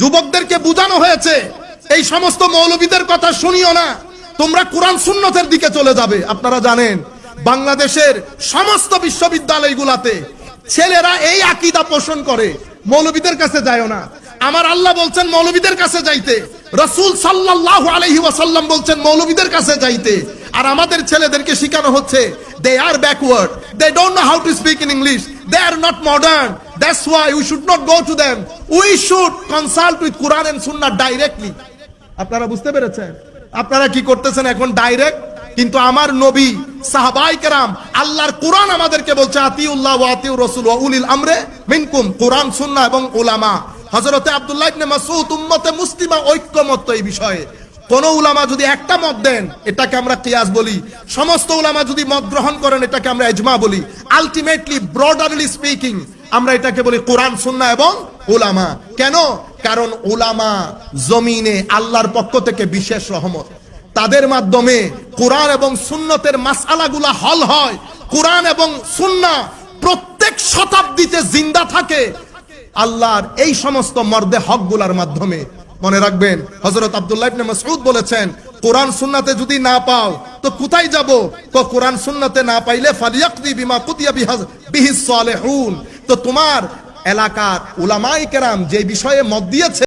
যুবকদেরকে বোঝানো হয়েছে, এই সমস্ত মৌলবীদের কথা শুনিও না। তোমরা কোরআন সুন্নতের দিকে চলে যাবে, আপনারা জানেন। বাংলাদেশের সমস্ত বিশ্ববিদ্যালয়গুলাতে ছেলেরা এই আকিদা পোষণ করে, মৌলবীদের কাছে যায় না। আমার আল্লাহ বলছেন, মৌলবীদের কাছে যাইতে। রসুল সাল্লাহ আলহি ওয়াসাল্লাম বলছেন, মৌলবীদের কাছে যাইতে। আর আমাদের ছেলেদেরকে শেখানো হচ্ছে they are backward they don't know how to speak in English they are not modern that's why we should not go to them we should consult with Quran and Sunnah directly আপনারা বুঝতে পেরেছেন? আপনারা কি করতেছেন এখন? Direct কিন্তু আমার নবী, সাহাবাই কেরাম, আল্লাহর কোরআন আমাদেরকে বলছে, আতিউল্লাহ আতিউ রাসূল ওয়া উলিল আমরে মিনকুম। কোরআন, সুন্নাহ এবং উলামা হযরতে আব্দুল্লাহ ইবনে মাসউদ উম্মতে মুসলিমা ঐক্যমত এই বিষয়ে। কোন উলামা যদি একটা মত দেন, এটাকে আমরা কিয়াস বলি। সমস্ত উলামা যদি মত গ্রহণ করেন, এটাকে আমরা ইজমা বলি। আলটিমেটলি ব্রডারলি স্পিকিং আমরা এটাকে বলি কোরআন, সুন্না এবং উলামা। কেন? কারণ উলামা জমিনে আল্লাহর পক্ষ থেকে বিশেষ রহমত। তাদের মাধ্যমে কোরআন এবং সুন্নতের মাসালাগুলা হল হয়। কোরআন এবং সুন্না প্রত্যেক শতাব্দীতে জিন্দা থাকে। আল্লাহর এই সমস্ত মর্দে হকগুলার মাধ্যমে। মনে রাখবেন হজরত আব্দুল্লাহ ইবনে মাসউদ বলেছেন, কোরআন সুন্নাতে যদি না পাও, তো কোথায় যাব? তো কোরআন সুন্নাতে না পাইলে ফালিয়াকদি বিমা কুতিয়া বিহাজ বিহিস সালেহুন। তো তোমার এলাকার উলামায়ে কেরাম যে বিষয়ে মত দিয়েছে